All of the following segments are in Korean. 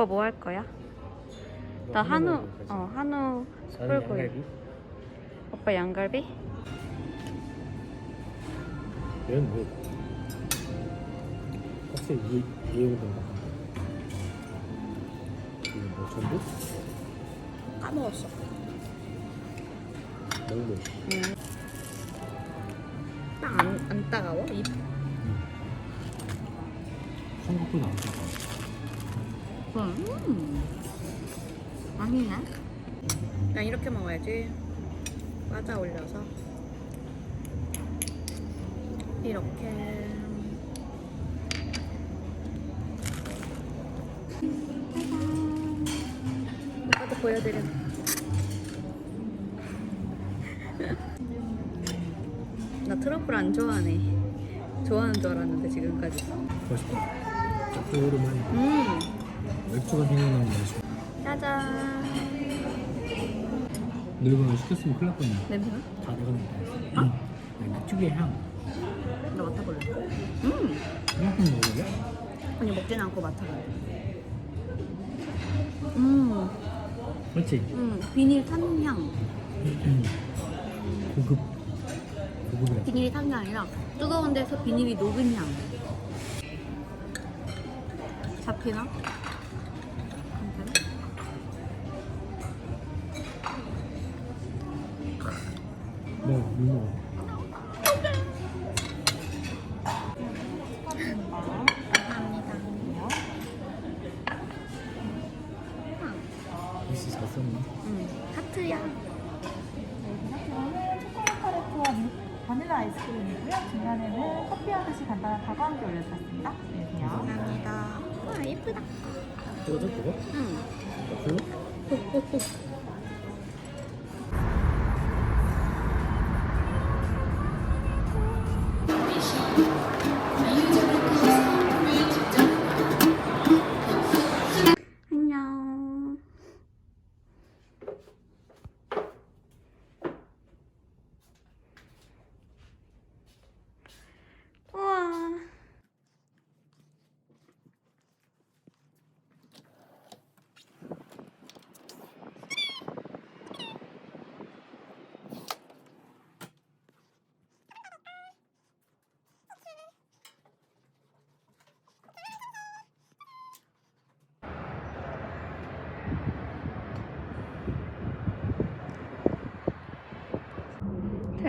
오빠 뭐 할 거야? 나 한우 어 한우. 양갈비. 오빠 양갈비? 얘는 뭐? 확실히 이 이해운동 같은 이거 뭐 전부? 까먹었어. 너무 음. 딱안 안 따가워? 입. 생각보다 안 좋아. 음. 아니네. 난 이렇게 먹어야지. 과자 올려서. 이렇게. 오빠도 보여드려. 나 트러플 안 좋아하네. 좋아하는 줄 알았는데 지금까지. 맛있다. 짭조름한 음. 맥주가 생각나는 맛이. 짜잔. 늙은을 시켰으면 큰일 날 뻔했네. 냄새나? 다 익었는데. 응. 네, 특유의 향. 나 맡아볼래. 음. 이만큼 먹을래? 아니 먹진 않고 맡아볼래. 음. 그렇지. 음. 비닐 탄 향. 음. 고급. 고급이라. 비닐이 탄 게 아니라 뜨거운 데서 비닐이 녹은 향. 잡히나? 글씨 잘 썼네. 음. 하트야. 여기는 초콜릿 타르트와 미- 바닐라 아이스크림이고요. 중간에는 커피 하듯이 간단한 다과 함께 올려드렸습니다. 안녕하세요. 감사합니다. 와 예쁘다. 찍어줘, 그거? 음. 별로?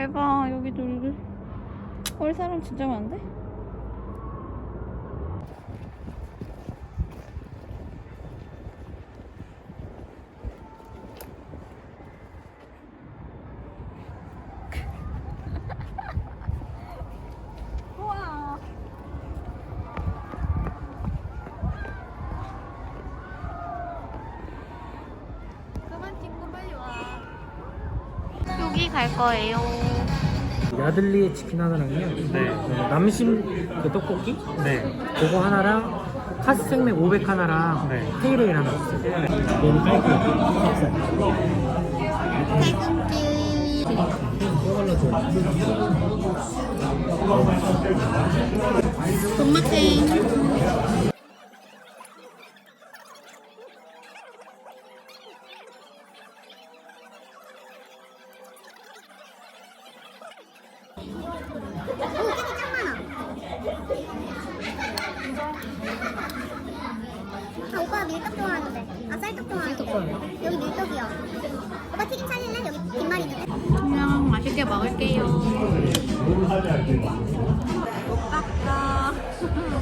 대박 여기 놀올 사람 진짜 많은데? 우와 그만 찍고 빨리 와 여기 갈 거예요 야들리의 치킨 하나랑요. 네. 남심 그 떡볶이? 네. 그거 하나랑 카스 생맥 500 하나랑 네. 테이레일 하나 주세요. 깔끔. 돈마탱 아, 오빠 밀떡 좋아하는데. 아, 쌀떡 좋아하는데. 여기 밀떡이요. 오빠 튀김 살릴래? 여기 김말이 있는데. 안녕 맛있게 먹을게요 못 깎아